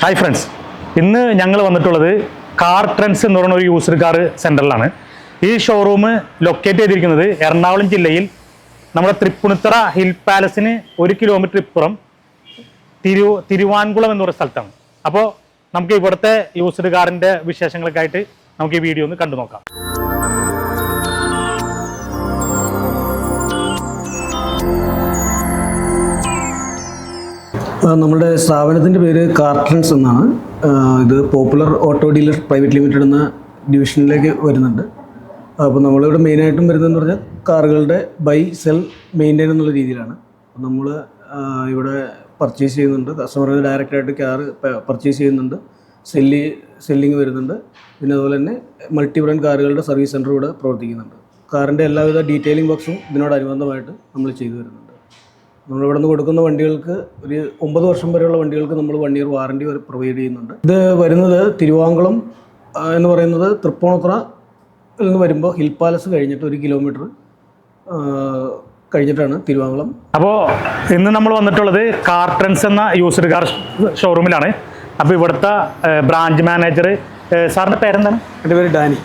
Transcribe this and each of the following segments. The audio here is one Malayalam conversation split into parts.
ഹായ് ഫ്രണ്ട്സ് ഇന്ന് ഞങ്ങൾ വന്നിട്ടുള്ളത് കാർ ട്രെൻഡ്സ് എന്ന് പറയുന്ന ഒരു യൂസർ കാർ സെന്ററിലാണ് ഈ ഷോറൂം ലൊക്കേറ്റ് ചെയ്തിരിക്കുന്നത് എറണാകുളം ജില്ലയിൽ നമ്മുടെ തൃപ്പുണിത്തറ ഹിൽ പാലസിന് ഒരു കിലോമീറ്റർ ഇപ്പുറം തിരു തിരുവാൻകുളം എന്ന് പറയുന്ന സ്ഥലത്താണ്. അപ്പോൾ നമുക്ക് ഇവിടുത്തെ യൂസ്ഡ് കാറിന്റെ വിശേഷങ്ങളൊക്കെ ആയിട്ട് നമുക്ക് ഈ വീഡിയോ ഒന്ന് കണ്ടു നോക്കാം നമ്മുടെ സ്ഥാപനത്തിന്റെ പേര് കാർട്ടൻസ് എന്നാണ്. ഇത് popular auto dealer private limited എന്ന ഡിവിഷനിലേക്ക് വരുന്നുണ്ട്. അപ്പോൾ നമ്മളിവിടെ മെയിനായിട്ടും വരുന്നതെന്ന് പറഞ്ഞാൽ കാറുകളുടെ ബൈ സെൽ മെയിന്റെയിൻ എന്നുള്ള രീതിയിലാണ്. നമ്മൾ ഇവിടെ പർച്ചേസ് ചെയ്യുന്നുണ്ട്. കസ്റ്റമറിന് ഡയറക്റ്റായിട്ട് കാർ പർച്ചേസ് ചെയ്യുന്നുണ്ട്. സെല്ലി സെല്ലിങ് വരുന്നുണ്ട്. പിന്നെ അതുപോലെ തന്നെ മൾട്ടി ബ്രാൻഡ് കാറുകളുടെ സർവീസ് സെന്റർ ഇവിടെ പ്രവർത്തിക്കുന്നുണ്ട്. കാറിന്റെ എല്ലാവിധ ഡീറ്റെയിലിംഗ് വർക്ക്സും ഇതിനോടനുബന്ധമായിട്ട് നമ്മൾ ചെയ്തു വരുന്നുണ്ട്. നമ്മളിവിടെ നിന്ന് കൊടുക്കുന്ന വണ്ടികൾക്ക് ഒരു ഒമ്പത് വർഷം വരെയുള്ള വണ്ടികൾക്ക് നമ്മൾ വൺ ഇയർ വാറണ്ടി പ്രൊവൈഡ് ചെയ്യുന്നുണ്ട്. ഇത് വരുന്നത് തിരുവാങ്കുളം എന്ന് പറയുന്നത് തൃപ്പൂണിത്തുറ നിന്ന് വരുമ്പോൾ ഹിൽ പാലസ് കഴിഞ്ഞിട്ട് ഒരു കിലോമീറ്റർ കഴിഞ്ഞിട്ടാണ് തിരുവാങ്കുളം. അപ്പോൾ ഇന്ന് നമ്മൾ വന്നിട്ടുള്ളത് കാർ എന്ന യൂസ്ഡ് കാർ ഷോറൂമിലാണ് അപ്പോൾ ഇവിടുത്തെ ബ്രാഞ്ച് മാനേജർ സാറിന്റെ പേരെന്താണ്? എന്റെ പേര് ഡാനി.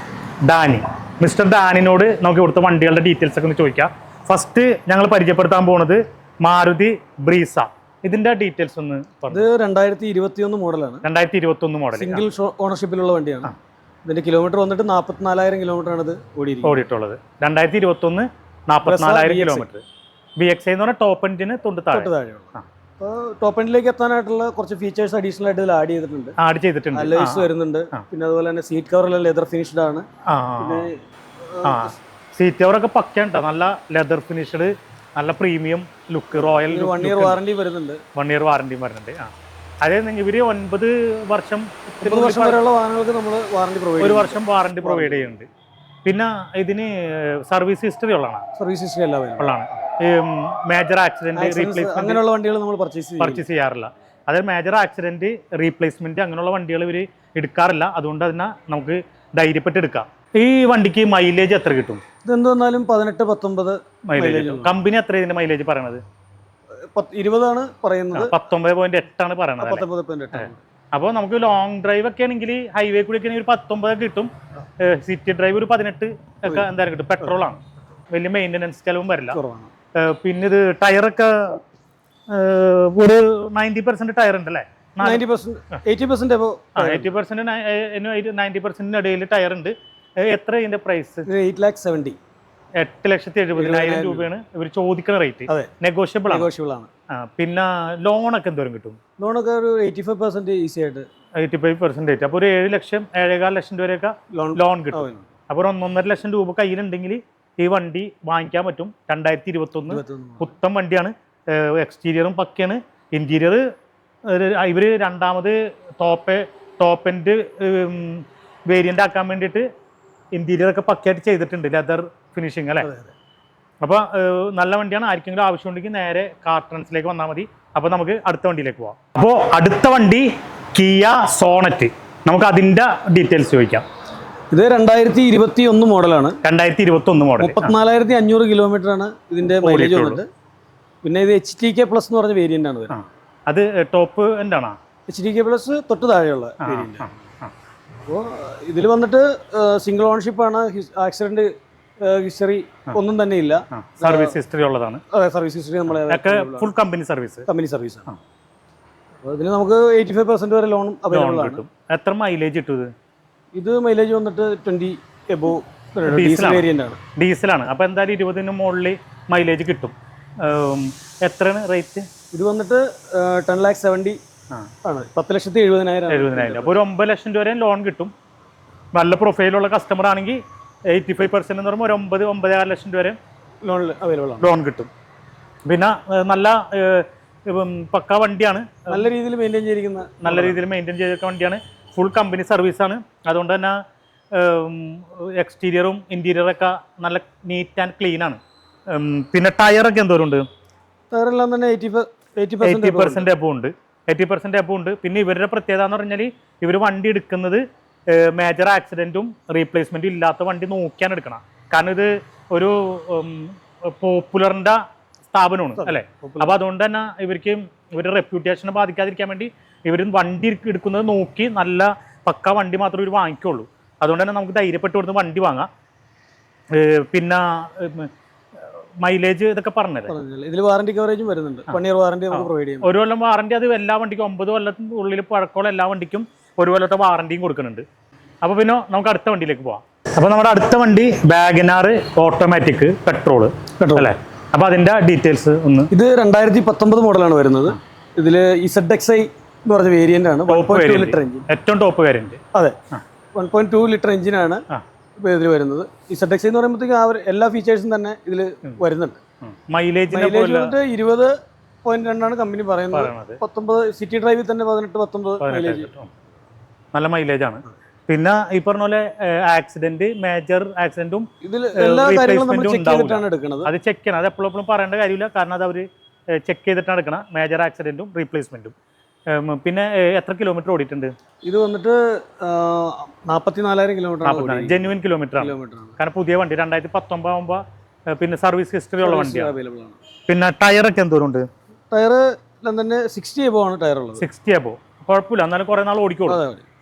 ഡാനി. മിസ്റ്റർ ഡാനിനോട് നമുക്ക് ഇവിടുത്തെ വണ്ടികളുടെ ഡീറ്റെയിൽസ് ഒക്കെ ഒന്ന് ചോദിക്കാം. ഫസ്റ്റ് ഞങ്ങൾ പരിചയപ്പെടുത്താൻ പോകുന്നത് മാരുതി ബ്രീസ. ഇതിന്റെ ഡീറ്റെയിൽസ് ഒന്ന് ഇത് രണ്ടായിരത്തി ഇരുപത്തിയൊന്ന് മോഡലാണ്. രണ്ടായിരത്തി ഇരുപത്തി മോഡൽ സിംഗിൾ ഓണർഷിപ്പിലുള്ള വണ്ടിയാണ്. ഇതിന്റെ കിലോമീറ്റർ വന്നിട്ട് നാൽപ്പത്തിനാലായിരം കിലോമീറ്റർ ആണ് ഇത് ഓടിയിട്ടുള്ളത്. രണ്ടായിരത്തി ഇരുപത്തി ഒന്ന് നാൽപ്പത്തിനാലായിരം കിലോമീറ്റർ ബി എക്സ് എന്ന് പറഞ്ഞാൽ ടോപ്പ് എൻഡിന് തൊണ്ട് താഴെ. താഴെയുള്ള. ടോപ്പ് എൻഡിലേക്ക് എത്താനായിട്ടുള്ള കുറച്ച് ഫീച്ചേഴ്സ് അഡീഷണൽ ആയിട്ട് ഇതിൽ ആഡ് ചെയ്തിട്ടുണ്ട്. ആഡ് ചെയ്തിട്ടുണ്ട്. അലോയ്സ് വരുന്നുണ്ട്. പിന്നെ അതുപോലെ തന്നെ സീറ്റ് കവറെല്ലാം ലെതർ ഫിനിഷ്ഡ് ആണ്. സീറ്റ് കവറൊക്കെ പക്കയുണ്ടോ. നല്ല ലെതർ ഫിനിഷ്ഡ് നല്ല premium look royal one year warranty വരുന്നുണ്ട്. വൺ ഇയർ വാറണ്ടിയും വരുന്നുണ്ട് ആ. അതായത് ഇവർ ഒൻപത് വർഷം വർഷം വരെയുള്ള വാഹനങ്ങൾക്ക് നമ്മൾ വാറണ്ടി പ്രൊവൈഡ് ഒരു വർഷം വാറണ്ടി പ്രൊവൈഡ് ചെയ്യുന്നുണ്ട്. പിന്നെ ഇതിന് സർവീസ് ഹിസ്റ്ററി ഉള്ളതാണ്. സർവീസ് ഹിസ്റ്ററി എല്ലാം ഉള്ളതാണ്. മേജർ ആക്സിഡന്റ് റീപ്ലേസ്മെന്റ് അങ്ങനെയുള്ള വണ്ടികൾ നമ്മൾ പർച്ചേസ് പർച്ചേസ് ചെയ്യാറില്ല. അതായത് മേജർ ആക്സിഡന്റ് റീപ്ലേസ്മെന്റ് അങ്ങനെയുള്ള വണ്ടികൾ ഇവർ എടുക്കാറില്ല. അതുകൊണ്ട് അതിനെ നമുക്ക് ധൈര്യപ്പെട്ട് എടുക്കാം. ഈ വണ്ടിക്ക് മൈലേജ് എത്ര കിട്ടും? ഇതെന്ത് വന്നാലും പതിനെട്ട് പത്തൊമ്പത് മൈലേജ് കമ്പനി അത്ര ഇതിന്റെ മൈലേജ് പറയണത്? ഇരുപതാണ് പറയുന്നത്. പത്തൊമ്പത് പോയിന്റ് എട്ടാണ് പറയണത് പത്തൊമ്പത് പോയിന്റ് അപ്പോൾ നമുക്ക് ലോങ് ഡ്രൈവ് ഒക്കെ ആണെങ്കിൽ ഹൈവേ കൂടി ഒക്കെ ആണെങ്കിൽ ഒരു പത്തൊമ്പത് കിട്ടും. സിറ്റി ഡ്രൈവ് ഒരു പതിനെട്ട് ഒക്കെ എന്തായാലും കിട്ടും. പെട്രോൾ ആണ്. വലിയ മെയിന്റനൻസ് ചിലവും വരില്ല. പിന്നെ ഇത് ടയറൊക്കെ ഒക്കെ ഒരു നയന്റി പെർസെന്റ് ടയർ ഉണ്ടല്ലേ ninety percent eighty percent eighty percent ninety പെർസെന്റിന് ഇടയിൽ ടയർ ഉണ്ട്. എത്ര ഇതിന്റെ പ്രൈസ് എയ്റ്റ് ലാക്ക് സെവന്റി എട്ട് ലക്ഷത്തി എഴുപതിനായിരം രൂപയാണ് ഇവർ ചോദിക്കുന്ന റേറ്റ്. നെഗോഷ്യബിൾ നെഗോഷ്യബിൾ ആണ്. പിന്നെ ലോണൊക്കെ എന്തോരം കിട്ടും? ലോണൊക്കെ ഒരു എയ്റ്റി ഫൈവ് പെർസെന്റ് ഈസി ആയിട്ട്. എയ്റ്റി ഫൈവ് പെർസെന്റേജ് അപ്പോൾ ഒരു ഏഴ് ലക്ഷം ഏഴേകാൽ ലക്ഷം രൂപയൊക്കെ ലോൺ ലോൺ കിട്ടും. അപ്പോൾ ഒരു ഒന്നൊന്നര ലക്ഷം രൂപ കയ്യിലുണ്ടെങ്കിൽ ഈ വണ്ടി വാങ്ങിക്കാൻ പറ്റും. രണ്ടായിരത്തി ഇരുപത്തൊന്ന്. പുത്തൻ വണ്ടിയാണ്. എക്സ്റ്റീരിയറും പക്കയാണ്. ഇന്റീരിയർ ഇവർ രണ്ടാമത് ടോപ്പ് ടോപ്പ് എൻഡ് വേരിയന്റ് ആക്കാൻ വേണ്ടിയിട്ട് ഇന്റീരിയർ ഒക്കെ പക്കയായിട്ട് ചെയ്തിട്ടുണ്ട് ലെതർ ഫിനിഷിങ് അല്ലേ? അപ്പോൾ നല്ല വണ്ടിയാണ്. ആർക്കെങ്കിലും ആവശ്യമുണ്ടെങ്കിൽ നേരെ കാർട്ടൺസിലേക്ക് വന്നാൽ മതി. അപ്പോൾ നമുക്ക് അടുത്ത വണ്ടിയിലേക്ക് പോവാം. അപ്പോൾ അടുത്ത വണ്ടി കിയ സോണറ്റ് നമുക്ക് അതിന്റെ ഡീറ്റെയിൽസ് ചോദിക്കാം. ഇത് രണ്ടായിരത്തി ഇരുപത്തി ഒന്ന് മോഡലാണ്. രണ്ടായിരത്തി ഇരുപത്തി ഒന്ന് മോഡൽ മുപ്പത്തിനാലായിരത്തി അഞ്ഞൂറ് കിലോമീറ്റർ ആണ് ഇതിന്റെ മൈലേജ് വന്നിട്ട്. പിന്നെ ഇത് എച്ച് ടി കെ പ്ലസ് എന്ന് പറഞ്ഞ വേരിയന്റ് ആണ് അത് ടോപ്പ് എന്താണോ എച്ച് ടി കെ പ്ലസ് തൊട്ട് താഴെയുള്ള വേരിയന്റ്. അപ്പോൾ ഇതിൽ വന്നിട്ട് സിംഗിൾ ഓണർഷിപ്പ് ആണ്. ആക്സിഡന്റ് ഹിസ്റ്ററി ഒന്നും തന്നെ ഇല്ല. സർവീസ് ഹിസ്റ്ററി ഉള്ളതാണ്. അതെ സർവീസ് ഹിസ്റ്ററി നമ്മളെ full company service company service ഇതിന് നമുക്ക് എയ്റ്റി ഫൈവ് പെർസെന്റ് വരെ ലോൺ അവൈലബിൾ ആണ്. എത്ര മൈലേജ് ഇട്ടു ഇത്? മൈലേജ് വന്നിട്ട് ട്വന്റി എബോ ഡീസൽ വേരിയന്റാണ് വേരിയന്റ് ആണ്. ഡീസലാണ് അപ്പോൾ എന്തായാലും ഇരുപതിന് മുകളിൽ മൈലേജ് കിട്ടും. എത്രയാണ് റേറ്റ് ഇത് വന്നിട്ട് ടെൻ ലാക്ക് സെവന്റി ആണ്. പത്ത് ലക്ഷത്തി എഴുപതിനായിരം. എഴുപതിനായിരം. അപ്പോൾ ഒരു ഒമ്പത് ലക്ഷം രൂപ വരെ ലോൺ കിട്ടും. നല്ല പ്രൊഫൈലുള്ള കസ്റ്റമർ ആണെങ്കിൽ എയ്റ്റി ഫൈവ് പെർസെന്റ് എന്ന് പറയുമ്പോൾ ഒരു ഒമ്പത് ഒമ്പതേകാൽ ലക്ഷം രൂപ വരെ ലോൺ അവൈലബിൾ ആണ്. ലോൺ കിട്ടും. പിന്നെ നല്ല ഇപ്പം പക്ക വണ്ടിയാണ്. നല്ല രീതിയിൽ മെയിന്റെയിൻ ചെയ്തിരിക്കുന്ന നല്ല രീതിയിൽ മെയിന്റെയിൻ ചെയ്തിരിക്കുന്ന വണ്ടിയാണ്. ഫുൾ കമ്പനി സർവീസാണ് അതുകൊണ്ട് തന്നെ എക്സ്റ്റീരിയറും ഇന്റീരിയറൊക്കെ നല്ല നീറ്റ് ആൻഡ് ക്ലീൻ ആണ്. പിന്നെ ടയറൊക്കെ എന്തോരം ഉണ്ട്? ടയറെല്ലാം തന്നെ എയ്റ്റി എയ്റ്റി പെർസെന്റ് എബോ ഉണ്ട്. എയ്റ്റി പെർസെന്റ് എബോ ഉണ്ട്. പിന്നെ ഇവരുടെ പ്രത്യേകത എന്ന് പറഞ്ഞാൽ ഇവർ വണ്ടി എടുക്കുന്നത് മേജർ ആക്സിഡന്റും റീപ്ലേസ്മെന്റും ഇല്ലാത്ത വണ്ടി നോക്കിയാണ് എടുക്കണം. കാരണം ഇത് ഒരു പോപ്പുലറിന്റെ സ്ഥാപനമാണ് അല്ലേ? അപ്പോൾ അതുകൊണ്ട് തന്നെ ഇവർക്ക് ഇവരുടെ റെപ്യൂട്ടേഷനെ ബാധിക്കാതിരിക്കാൻ വേണ്ടി ഇവർ വണ്ടി എടുക്കുന്നത് നോക്കി നല്ല പക്ക വണ്ടി മാത്രമേ ഇവർ വാങ്ങിക്കുള്ളൂ. അതുകൊണ്ട് തന്നെ നമുക്ക് ധൈര്യപ്പെട്ട് കൊടുത്ത് വണ്ടി വാങ്ങാം. പിന്നെ മൈലേജ് ഇതൊക്കെ പറഞ്ഞത്. ഇതിൽ വാറണ്ടി കവറേജും വരുന്നുണ്ട്. വൺ ഇയർ വാറണ്ടി നമുക്ക് പ്രൊവൈഡ് ചെയ്യും. ഒരു കൊല്ലം വാറണ്ടി അത് എല്ലാ വണ്ടിക്കും ഒമ്പത് കൊല്ലത്തിന് ഉള്ളിൽ പഴക്കമുള്ള എല്ലാ വണ്ടിക്കും ഒരു കൊല്ലത്തെ വാറണ്ടിയും കൊടുക്കുന്നുണ്ട്. അപ്പോൾ പിന്നെ നമുക്ക് അടുത്ത വണ്ടിയിലേക്ക് പോവാം. അപ്പോൾ നമ്മുടെ അടുത്ത വണ്ടി ബാഗിനാർ ഓട്ടോമാറ്റിക് പെട്രോൾ പെട്രോൾ അല്ലേ? അപ്പോൾ അതിന്റെ ഡീറ്റെയിൽസ് ഒന്ന്. ഇത് രണ്ടായിരത്തി പത്തൊമ്പത് മോഡലാണ് വരുന്നത്. ഇതിൽ ഇസഡ് എക്സ് ഐ എന്ന് പറഞ്ഞ വേരിയന്റ് ആണ്. ഏറ്റവും ടോപ്പ് വേരിയന്റ് അതെ. വൺ പോയിന്റ് ടു ലിറ്റർ എഞ്ചിനാണ് ആ. ഇതിൽ വരുന്നത്. ഇസഡ് എക്സ് എന്ന് പറയുമ്പോഴത്തേക്കും ആ ഒരു എല്ലാ ഫീച്ചേഴ്സും തന്നെ ഇതിൽ വരുന്നുണ്ട്. മൈലേജ് മൈലേജ് വന്നിട്ട് ഇരുപത് പോയിന്റ് രണ്ടാണ് കമ്പനി പറയുന്നത്. പത്തൊമ്പത് സിറ്റി ഡ്രൈവിൽ തന്നെ പതിനെട്ട് പത്തൊമ്പത് മൈലേജ് നല്ല മൈലേജ് ആണ്. പിന്നെ ഈ പറഞ്ഞ പോലെ ആക്സിഡന്റ് മേജർ ആക്സിഡന്റും ഇതിൽ എല്ലാ കാര്യങ്ങളും നമ്മൾ ചെക്ക് ചെയ്തിട്ടാണ് എടുക്കുന്നത് അത് ചെക്ക് ചെയ്യണം. അത് എപ്പോഴും എപ്പോഴും പറയേണ്ട കാര്യമില്ല. കാരണം അത് അവർ ചെക്ക് ചെയ്തിട്ടാണ് എടുക്കണം മേജർ ആക്സിഡന്റും റീപ്ലേസ്മെന്റും പിന്നെ എത്ര കിലോമീറ്റർ ഓടിയിട്ടുണ്ട്? ഇത് വന്നിട്ട് നാൽപ്പത്തി നാലായിരം കിലോമീറ്റർ ജെന്യുവൻ കിലോമീറ്റർ ആണ്. കാരണം പുതിയ വണ്ടി രണ്ടായിരത്തി പത്തൊമ്പത് ആകുമ്പോൾ പിന്നെ സർവീസ് ഹിസ്റ്ററി ഉള്ള വണ്ടിയാണ്. ആണ്. പിന്നെ ടയറൊക്കെ എന്തോരം ഉണ്ട്? ടയർ തന്നെ സിക്സ്റ്റി എബോ ആണ് ടയർ ഉള്ളത്. സിക്സ്റ്റി എബോ കുഴപ്പമില്ല എന്നാലും കുറേ നാൾ ഓടിക്കോളൂ.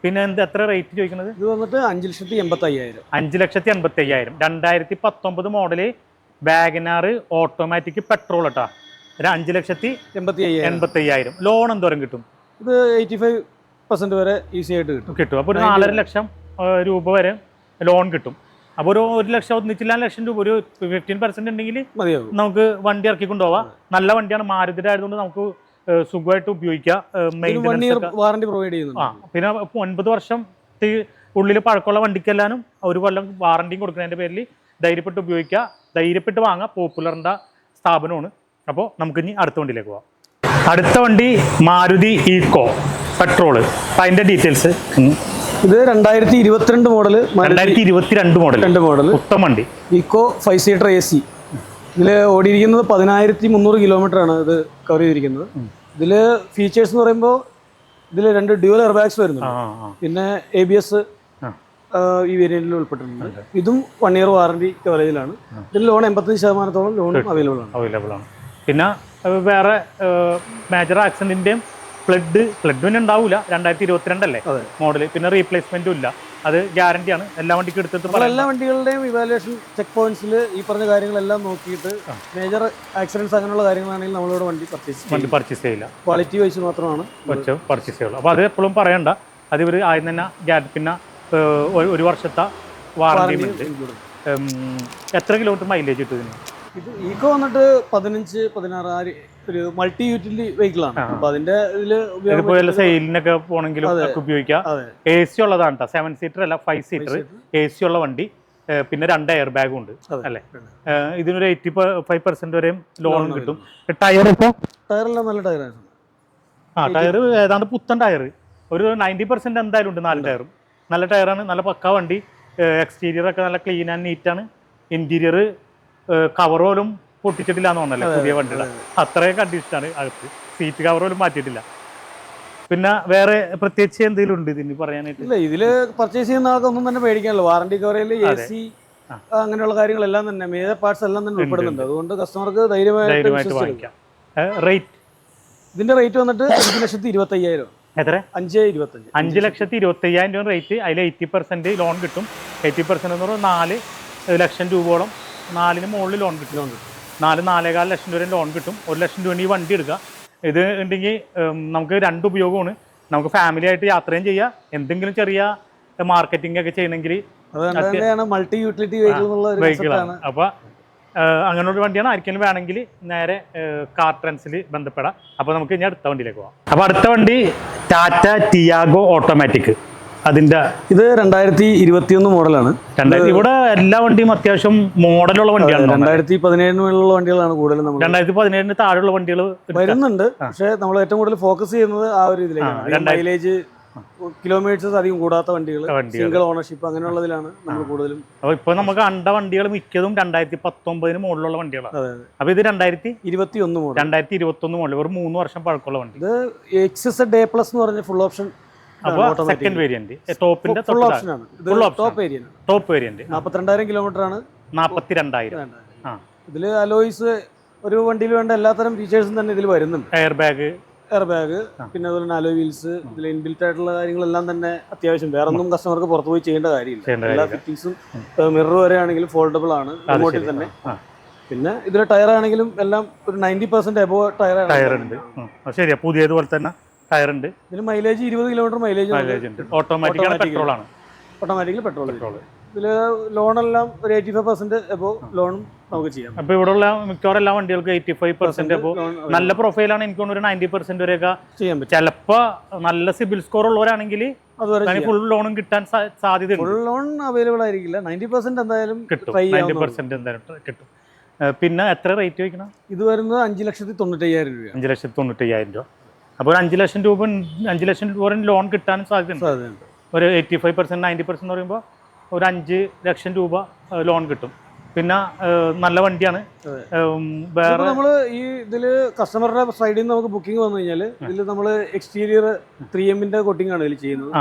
പിന്നെ എന്ത് എത്ര റേറ്റ് ചോദിക്കുന്നത്? ഇത് വന്നിട്ട് അഞ്ച് ലക്ഷത്തി എൺപത്തി അയ്യായിരം അഞ്ച് ലക്ഷത്തി എൺപത്തി അയ്യായിരം രണ്ടായിരത്തി പത്തൊമ്പത് മോഡൽ വാഗനാറ് ഓട്ടോമാറ്റിക് പെട്രോൾ കേട്ടാ. ഒരു അഞ്ച് ലക്ഷത്തി എൺപത്തി എൺപത്തി അയ്യായിരം ലോൺ എന്തോരം കിട്ടും? ഇത് എയ്റ്റി ഫൈവ് പെർസെന്റ് വരെ ഈസി ആയിട്ട് കിട്ടും. കിട്ടും. അപ്പോൾ ഒരു നാലര ലക്ഷം രൂപ വരെ ലോൺ കിട്ടും. അപ്പോൾ ഒരു ഒരു ലക്ഷം ഒന്നിച്ചില്ല ലക്ഷം രൂപ ഒരു ഫിഫ്റ്റീൻ പെർസെന്റ് ഉണ്ടെങ്കിൽ മതിയാവും നമുക്ക് വണ്ടി ഇറക്കി കൊണ്ടുപോവാം നല്ല വണ്ടിയാണ്. മാരുതിയുടെ ആയതുകൊണ്ട് നമുക്ക് സുഖമായിട്ട് ഉപയോഗിക്കാം. വാറണ്ടി പ്രൊവൈഡ് ആ ചെയ്യുന്നുണ്ട്. പിന്നെ ഒൻപത് വർഷം ഉള്ളിൽ പഴക്കമുള്ള വണ്ടിക്കെല്ലാനും ഒരു കൊല്ലം വാറണ്ടിയും കൊടുക്കുന്നതിന്റെ പേരിൽ ധൈര്യപ്പെട്ട് ഉപയോഗിക്കുക ധൈര്യപ്പെട്ട് വാങ്ങുക പോപ്പുലറിന്റെ സ്ഥാപനമാണ്. അപ്പോൾ നമുക്ക് ഇനി അടുത്ത വണ്ടിയിലേക്ക് പോവാം. അടുത്ത വണ്ടി മാരുതി ഈക്കോ പെട്രോൾ അപ്പം അതിന്റെ ഡീറ്റെയിൽസ് ഇത് രണ്ടായിരത്തി ഇരുപത്തിരണ്ട് മോഡൽ രണ്ടായിരത്തി ഇരുപത്തി രണ്ട് മോഡൽ രണ്ട് മോഡൽ ഉത്തം വണ്ടി. Eeco five seater A C ഇതിൽ ഓടിയിരിക്കുന്നത് പതിനായിരത്തി മുന്നൂറ് കിലോമീറ്റർ ആണ് ഇത് കവർ ചെയ്തിരിക്കുന്നത്. ഇതിൽ ഫീച്ചേഴ്സ് എന്ന് പറയുമ്പോൾ ഇതിൽ രണ്ട് ഡ്യുവൽ എയർ ബാഗ്സ് വരുന്നുണ്ട് പിന്നെ എ ബി എസ് ഈ വേരിയന്റിൽ ഉൾപ്പെട്ടിട്ടുണ്ട്. ഇതും വൺ ഇയർ വാറണ്ടി കവറേജിലാണ് ഇതിൽ ലോൺ എൺപത്തഞ്ച് ശതമാനത്തോളം ലോൺ അവൈലബിൾ ആണ്. അവൈലബിൾ ആണ്. പിന്നെ വേറെ മേജർ ആക്സിഡന്റിന്റെയും ഫ്ലഡ് ഫ്ലഡ് പിന്നെ ഉണ്ടാവില്ല രണ്ടായിരത്തി ഇരുപത്തിരണ്ടല്ലേ. മോഡൽ പിന്നെ റീപ്ലേസ്മെന്റും ഇല്ല. അത് ഗ്യാരണ്ടിയാണ് എല്ലാ വണ്ടിക്കും എടുത്തിട്ട് എല്ലാ വണ്ടികളുടെയും ഇവാലുവേഷൻ ചെക്ക് പോയിന്റ്സിൽ ഈ പറഞ്ഞ കാര്യങ്ങളെല്ലാം നോക്കിയിട്ട് മേജർ ആക്സിഡൻസ് അങ്ങനെയുള്ള കാര്യങ്ങളാണെങ്കിൽ നമ്മളിവിടെ വണ്ടി പർച്ചേസ് വണ്ടി പർച്ചേസ് ചെയ്യില്ല. ക്വാളിറ്റി വൈസ് മാത്രമാണ്. പർച്ചേസ് ചെയ്യുള്ളൂ. അപ്പോൾ അത് എപ്പോഴും പറയണ്ട. അത് ഇവർ ആദ്യം തന്നെ ഗ്യാരണ്ടി പിന്നെ ഒരു- വർഷത്തെ വാറണ്ടി എത്ര കിലോമീറ്റർ മൈലേജ് കിട്ടും ഇതിന്? ഇത് ഈക്കോ വന്നിട്ട് പതിനഞ്ച് പതിനാറ് ഒരു- മൾട്ടി യൂട്ടിലിറ്റി വെഹിക്കിൾ ആണ്. അപ്പൊ അതിന്റെ ഇതിൽ സെയിലിനൊക്കെ പോണെങ്കിലും. ഉപയോഗിക്കാം. എ സി ഉള്ളതാണ് സെവൻ സീറ്റർ അല്ല ഫൈവ് സീറ്റർ എ സി ഉള്ള വണ്ടി. പിന്നെ രണ്ട് എയർ ബാഗും ഉണ്ട് അല്ലെ? ഇതിനൊരു എയ്റ്റി ഫൈവ് പെർസെന്റ് വരെയും ലോൺ കിട്ടും. ടയർ ഇപ്പോൾ ടയറെല്ലാം നല്ല ടയറാണ് ആ ടയർ ഏതാണ്ട് പുത്തൻ ടയർ ഒരു നയന്റി പെർസെന്റ് എന്തായാലും ഉണ്ട് നാല് ടയറും. നല്ല ടയറാണ് നല്ല പക്ക വണ്ടി. എക്സ്റ്റീരിയർ ഒക്കെ നല്ല ക്ലീൻ ആൻഡ് നീറ്റാണ് ആണ്. ഇന്റീരിയർ കവർ പോലും പൊട്ടിച്ചിട്ടില്ല എന്ന് തോന്നല്ലേ പുതിയ വണ്ടിയുടെ? അത്രയും കണ്ടീഷനാണ് അകത്ത്. സീറ്റ് കവർ പോലും മാറ്റിയിട്ടില്ല. പിന്നെ വേറെ പ്രത്യേകിച്ച് എന്തെങ്കിലും ഉണ്ട് ഇതിന് പറയാനായിട്ട്? ഇല്ല ഇതിൽ പർച്ചേസ് ചെയ്യുന്ന ആൾക്ക് ഒന്നും തന്നെ പേടിക്കാനല്ലോ. വാറണ്ടി കവറേജിൽ എ സി അങ്ങനെയുള്ള കാര്യങ്ങളെല്ലാം തന്നെ മേജർ പാർട്സ് എല്ലാം തന്നെ ഉൾപ്പെടുന്നുണ്ട്. അതുകൊണ്ട് കസ്റ്റമർക്ക് ധൈര്യമായിട്ട് ധൈര്യമായിട്ട് വാങ്ങിക്കാം. റേറ്റ് ഇതിന്റെ റേറ്റ് വന്നിട്ട് അഞ്ച് ലക്ഷത്തി ഇരുപത്തി അയ്യായിരം എത്ര? അഞ്ച് ഇരുപത്തഞ്ച്. അഞ്ച് ലക്ഷത്തി ഇരുപത്തി അയ്യായിരം രൂപ റേറ്റ് അതിൽ എയ്റ്റി പെർസെന്റ് ലോൺ കിട്ടും. എയ്റ്റി പെർസെന്റ് എന്ന് പറഞ്ഞാൽ നാല് ലക്ഷം രൂപയോളം നാലിന് മുകളിൽ ലോൺ കിട്ടും. ലോൺ കിട്ടും. നാല് നാലേകാൽ ലക്ഷം രൂപ ലോൺ കിട്ടും. ഒരു ലക്ഷം രൂപ ഈ വണ്ടി എടുക്കുക. ഇത് ഉണ്ടെങ്കിൽ നമുക്ക് രണ്ട് ഉപയോഗമാണ്. നമുക്ക് ഫാമിലി ആയിട്ട് യാത്രയും ചെയ്യാം. എന്തെങ്കിലും ചെറിയ മാർക്കറ്റിംഗ് ഒക്കെ ചെയ്യണമെങ്കിൽ മൾട്ടി യൂട്ടിലിറ്റി വെഹിക്കിളാണ് അപ്പൊ അങ്ങനെയുള്ള വണ്ടിയാണ്. ആർക്കെങ്കിലും വേണമെങ്കിൽ നേരെ കാർ ട്രെൻസിൽ ബന്ധപ്പെടാം. അപ്പോൾ നമുക്ക് ഇനി അടുത്ത വണ്ടിയിലേക്ക് പോകാം അപ്പോൾ അടുത്ത വണ്ടി ടാറ്റ ടിയാഗോ ഓട്ടോമാറ്റിക് അതിന്റെ ഇത് രണ്ടായിരത്തി ഇരുപത്തിയൊന്ന് മോഡലാണ്. രണ്ടായിരത്തി ഇവിടെ എല്ലാ വണ്ടിയും അത്യാവശ്യം മോഡലുള്ള വണ്ടിയാണ് രണ്ടായിരത്തി പതിനേഴിന് മേലുള്ള വണ്ടികളാണ് കൂടുതലും നമ്മൾ രണ്ടായിരത്തി പതിനേഴിന് താഴെയുള്ള വണ്ടികൾ വരുന്നുണ്ട് പക്ഷെ നമ്മൾ ഏറ്റവും കൂടുതൽ ഫോക്കസ് ചെയ്യുന്നത് ആ ഒരു ഇതിലേക്കാണ്. മൈലേജ് കിലോമീറ്റേഴ്സ് അധികം കൂടാത്ത വണ്ടികൾ സിംഗിൾ ഓണർഷിപ്പ് അങ്ങനെയുള്ളതിലാണ് നമ്മൾ കൂടുതലും അപ്പൊ ഇപ്പൊ നമുക്ക് കണ്ട വണ്ടികൾ മിക്കതും രണ്ടായിരത്തി പത്തൊമ്പതിന് മുകളിലുള്ള വണ്ടികളാണ്. അപ്പൊ ഇത് രണ്ടായിരത്തി ഇരുപത്തി ഒന്ന് മോഡൽ. രണ്ടായിരത്തി ഇരുപത്തൊന്ന് മുകളിൽ ഒരു മൂന്ന് വർഷം പഴക്കമുള്ള വണ്ടി. ഇത് എക്സസ് ഡേ പ്ലസ് എന്ന് പറഞ്ഞ ഫുൾ ഓപ്ഷൻ അപ്പോൾ സെക്കൻഡ് വേരിയന്റ് ടോപ്പിന്റെ ഫുൾ ഓപ്ഷൻ ആണ്. ടോപ്പ് വേരിയന്റ് ടോപ്പ് വേരിയന്റ് നാൽപ്പത്തിരണ്ടായിരം കിലോമീറ്റർ ആണ്. നാൽപ്പത്തി രണ്ടായിരം വേണ്ടത് ആ. ഇതിൽ അലോയ്സ് ഒരു വണ്ടിയിൽ വേണ്ട എല്ലാത്തരം ഫീച്ചേഴ്സും തന്നെ ഇതിൽ വരുന്നുണ്ട്. എയർ ബാഗ് എയർ ബാഗ് പിന്നെ അതുപോലെ തന്നെ അലോ വീൽസ് ഇതിൽ ഇൻബിൽറ്റ് ആയിട്ടുള്ള കാര്യങ്ങളെല്ലാം തന്നെ അത്യാവശ്യം. വേറെ ഒന്നും കസ്റ്റമർക്ക് പുറത്തു പോയി ചെയ്യേണ്ട കാര്യമില്ല. എല്ലാ ഫിറ്റിംഗ്സും മിറർ വരെ ആണെങ്കിലും ഫോൾഡബിൾ ആണ്. റിമോട്ടിൽ തന്നെ. പിന്നെ ഇതിലെ ടയർ ആണെങ്കിലും എല്ലാം ഒരു ninety percent above tyre tyre ഉണ്ട്. ശരിയാ. പുതിയതുപോലെ തന്നെ ടയർ ഉണ്ട് ഇതിന് മൈലേജ് ഇരുപത് കിലോമീറ്റർ മൈലേജ് മൈലേജ് ഉണ്ട്. ഓട്ടോമാറ്റിക് ആണ് പെട്രോൾ ആണ്. ഓട്ടോമാറ്റിക്കലി പെട്രോൾ പെട്രോൾ ഇതിൽ ലോണെല്ലാം ഒരു എയ്റ്റി ഫൈവ് പെർസെന്റ് എബോ ലോണും നമുക്ക് ചെയ്യാം. അപ്പൊ ഇവിടെ ഉള്ള മിക്കവാറും എല്ലാ വണ്ടികൾക്കും എയ്റ്റി ഫൈവ് പെർസെന്റ് അപ്പോൾ നല്ല പ്രൊഫൈലാണ് എനിക്ക് തോന്നുന്നു ഒരു നയന്റി പെർസെന്റ് വരെയൊക്കെ ചെയ്യാൻ പറ്റും. ചിലപ്പോ നല്ല സിബിൽ സ്കോർ ഉള്ളവരാണെങ്കിൽ അതുവരെ ഫുൾ ലോണും കിട്ടാൻ സാധ്യത ഫുൾ ലോൺ അവൈലബിൾ ആയിരിക്കില്ല. നയന്റി പെർസെന്റ് എന്തായാലും കിട്ടും. നയന്റി പെർസെന്റ് എന്തായാലും കിട്ടും. പിന്നെ എത്ര റേറ്റ് വയ്ക്കണം ഇത് വരുന്നത് അഞ്ച് ലക്ഷത്തി തൊണ്ണൂറ്റയ്യായിരം രൂപ അഞ്ച് ലക്ഷത്തി തൊണ്ണൂറ്റയ്യായിരം രൂപ. അപ്പോൾ ഒരു അഞ്ച് ലക്ഷം രൂപ അഞ്ച് ലക്ഷം രൂപ ലോൺ കിട്ടാനും സാധ്യതയുണ്ട്. ഒരു eighty five percent ninety percent എന്ന് പറയുമ്പോൾ ഒരു അഞ്ച് ലക്ഷം രൂപ ലോൺ കിട്ടും. പിന്നെ നല്ല വണ്ടിയാണ്. വേറെ നമ്മൾ ഈ ഇതിൽ കസ്റ്റമറുടെ സൈഡിൽ നിന്ന് നമുക്ക് ബുക്കിംഗ് വന്നു കഴിഞ്ഞാൽ ഇതിൽ നമ്മൾ എക്സ്റ്റീരിയർ ത്രീ എമ്മിന്റെ കോട്ടിംഗ് ആണ് ഇതിൽ ചെയ്യുന്നത്.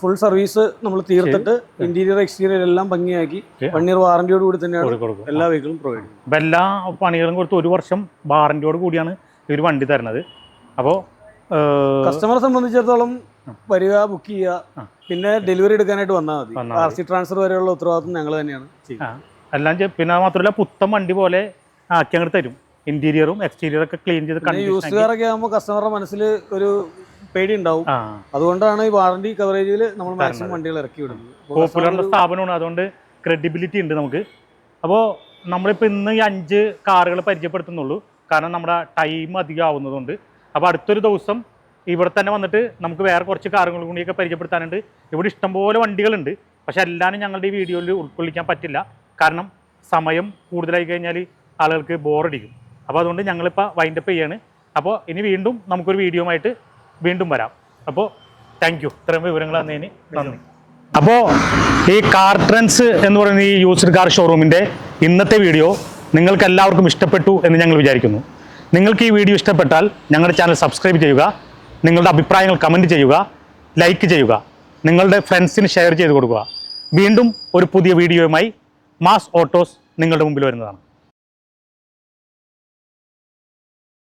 ഫുൾ സർവീസ് നമ്മൾ തീർത്തിട്ട് ഇന്റീരിയർ എക്സ്റ്റീരിയർ എല്ലാം ഭംഗിയാക്കി. വൺ ഇയർ വാറന്റിയോട് കൂടി തന്നെയാണ് എല്ലാ വെഹിക്കിളും പ്രൊവൈഡ് ചെയ്യുന്നത്. എല്ലാ പണികളും കൊടുത്ത് ഒരു വർഷം വാറന്റിയോട് കൂടിയാണ് ഇവർ വണ്ടി തരുന്നത്. അപ്പോൾ കസ്റ്റമറെ സംബന്ധിച്ചിടത്തോളം വരിക ബുക്ക് ചെയ്യുക പിന്നെ ഡെലിവറി എടുക്കാനായിട്ട് വന്നാൽ മതി. ആർ സി ട്രാൻസ്ഫർ വരെയുള്ള ഉത്തരവാദിത്വം ഞങ്ങൾ തന്നെയാണ്. അല്ലാതെ പിന്നെ മാത്രമല്ല പുത്തൻ വണ്ടി പോലെ ആക്കി അങ്ങോട്ട് തരും. ഇന്റീരിയറും എക്സ്റ്റീരിയറും ഒക്കെ ക്ലീൻ ചെയ്ത് യൂസുകാരൊക്കെ ആകുമ്പോൾ കസ്റ്റമറുടെ മനസ്സിൽ ഒരു പേടി ഉണ്ടാവും അതുകൊണ്ടാണ് ഈ വാറണ്ടി കവറേജിൽ നമ്മൾ മാക്സിമം വണ്ടികൾ ഇറക്കി വിടുന്നത്. സ്ഥാപനമാണ്. അതുകൊണ്ട് ക്രെഡിബിലിറ്റി ഉണ്ട് നമുക്ക്. അപ്പോൾ നമ്മളിപ്പോൾ ഇന്ന് ഈ അഞ്ച് കാറുകൾ പരിചയപ്പെടുത്തുന്നുള്ളൂ. കാരണം നമ്മുടെ ടൈം അധികം ആവുന്നതുകൊണ്ട് അപ്പോൾ അടുത്തൊരു ദിവസം ഇവിടെ തന്നെ വന്നിട്ട് നമുക്ക് വേറെ കുറച്ച് കാറുകൾ കൂടിയൊക്കെ പരിചയപ്പെടുത്താനുണ്ട്. ഇവിടെ ഇഷ്ടംപോലെ വണ്ടികളുണ്ട്. പക്ഷേ എല്ലാവരും ഞങ്ങളുടെ ഈ വീഡിയോയിൽ ഉൾക്കൊള്ളിക്കാൻ പറ്റില്ല. കാരണം സമയം കൂടുതലായി കഴിഞ്ഞാൽ ആളുകൾക്ക് ബോറടിക്കും. അപ്പോൾ അതുകൊണ്ട് ഞങ്ങളിപ്പോൾ വൈൻഡപ്പ് ചെയ്യാണ്. അപ്പോൾ ഇനി വീണ്ടും നമുക്കൊരു വീഡിയോ ആയിട്ട് വീണ്ടും വരാം. അപ്പോൾ താങ്ക് യു ഇത്രയും വിവരങ്ങൾ തന്നതിന് നന്ദി. അപ്പോൾ ഈ കാർ ട്രെൻഡ്സ് എന്ന് പറയുന്ന ഈ യൂസ്ഡ് കാർ ഷോറൂമിന്റെ ഇന്നത്തെ വീഡിയോ നിങ്ങൾക്ക് എല്ലാവർക്കും ഇഷ്ടപ്പെട്ടു എന്ന് ഞങ്ങൾ വിചാരിക്കുന്നു. നിങ്ങൾക്ക് ഈ വീഡിയോ ഇഷ്ടപ്പെട്ടാൽ ഞങ്ങളുടെ ചാനൽ സബ്സ്ക്രൈബ് ചെയ്യുക നിങ്ങളുടെ അഭിപ്രായങ്ങൾ കമന്റ് ചെയ്യുക ലൈക്ക് ചെയ്യുക നിങ്ങളുടെ ഫ്രണ്ട്സിന് ഷെയർ ചെയ്ത് കൊടുക്കുക. വീണ്ടും ഒരു പുതിയ വീഡിയോയുമായി മാസ് ഓട്ടോസ് നിങ്ങളുടെ മുമ്പിൽ വരുന്നതാണ്.